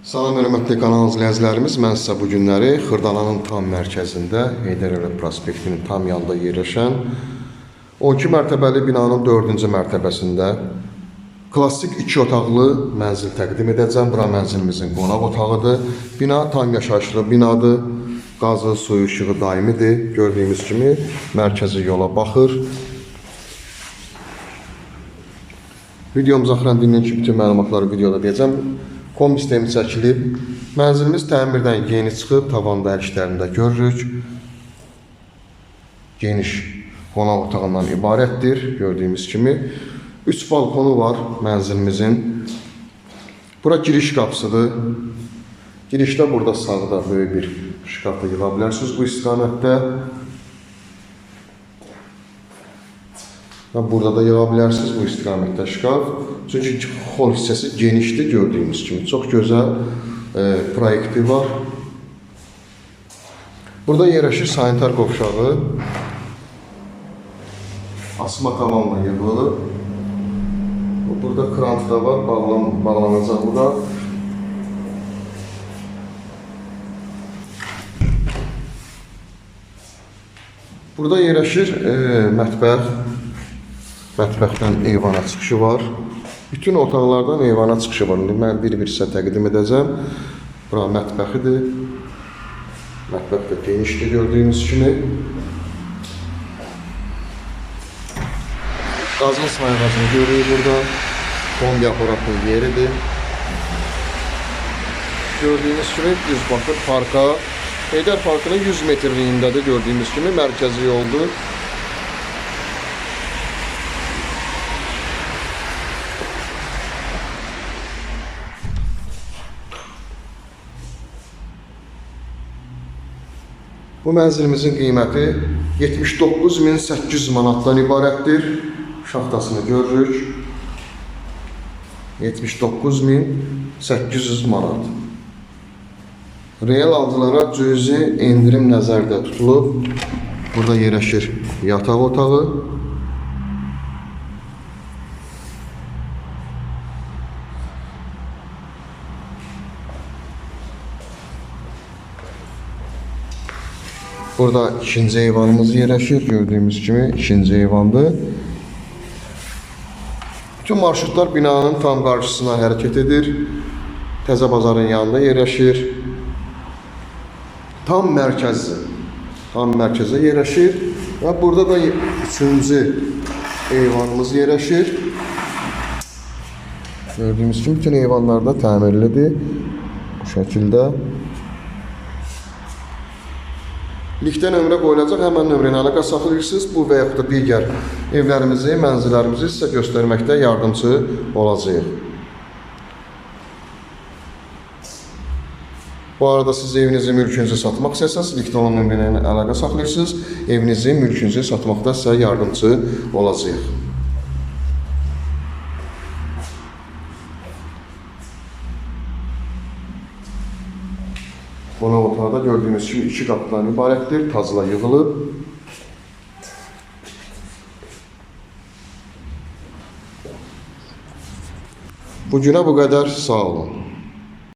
Salam hörmətli kanal izləyicilərimiz, mən sizə bu günləri Xırdalanın tam mərkəzində Heydər Əliyev prospektinin tam yanında yerləşən 12 mərtəbəli binanın 4-cü mərtəbəsində klassik 2 otaqlı mənzil təqdim edəcəm. Bura mənzilimizin qonaq otağıdır. Bina tam yaşayışlı binadır. Qazı, suyu, işığı daimidir. Gördüyümüz kimi mərkəzi yola baxır. Videomuza axıran dinləyin ki, bütün məlumatları videoda deyəcəm. Kombi sistemi çəkilib. Mənzilimiz təmirdən yeni çıxıb, tavanda əl işlərində görürük. Geniş qonaq otağından ibarətdir, gördüyümüz kimi. 3 balkonu var mənzilimizin. Bura giriş qapısıdır. Girişdə burada sağda böyük bir şkaf da yığa bilərsiniz bu istiqamətdə. Və burada da yığa bilərsiniz bu istiqamətdə şkaf. Çünki xol hissəsi genişdir gördüyünüz kimi. Çox gözəl e, proyekti var. Burada yerləşir sanitar qovşağı. Asma tavanla yığılıb. Burada krant da var, bağlan, bağlanacaq bura. Burada yerləşir e, mətbəx. Mətbəxdən eyvana çıxışı var. Bütün otaqlardan eyvana çıxışı var. İndi mən bir-bir sizə təqdim edəcəm. Bura mətbəxidir. Mətbəx də genişdir gördüyünüz kimi. Qazma sayğacını görürük burada. Kombi aparatının yeridir. Gördüyünüz kimi düz baxır parka. Heydər Parkının 100 metrliyindədir gördüyünüz kimi mərkəzi yoldur. Bu mənzilimizin qiyməti 79800 manatdan ibarətdir. Şaxtasını görürük. 79800 manat. Real alıcılara cüzi endirim nəzərdə tutulub. Burada yerləşir yataq otağı. Burada ikinci eyvanımız yerləşir. Gördüyümüz kimi ikinci eyvandır. Bütün marşrutlar binanın tam qarşısına hərəkət edir. Təzə bazarın yanında yerləşir. Tam mərkəzdə. Tam mərkəzə yerləşir və burada da üçüncü eyvanımız yerləşir. Gördüyümüz kimi bütün eyvanlar da təmirlidir. Bu şəkildə. Linkdə nömrə qoyulacaq, həmən nömrə ilə əlaqə saxlayırsınız. Bu və yaxud da digər evlərimizi, mənzillərimizi sizə göstərməkdə yardımçı olacağıq. Bu arada siz evinizi, mülkünüzü satmaq istəsəniz, linkdə olan nömrə ilə əlaqə saxlayırsınız. Evinizi, mülkünüzü satmaqda sizə yardımçı olacağıq. Qonaq otağı da gördüyünüz kimi iki qapıdan ibarətdir. Tazla yığılıb. Bugünə bu qədər. Sağ olun.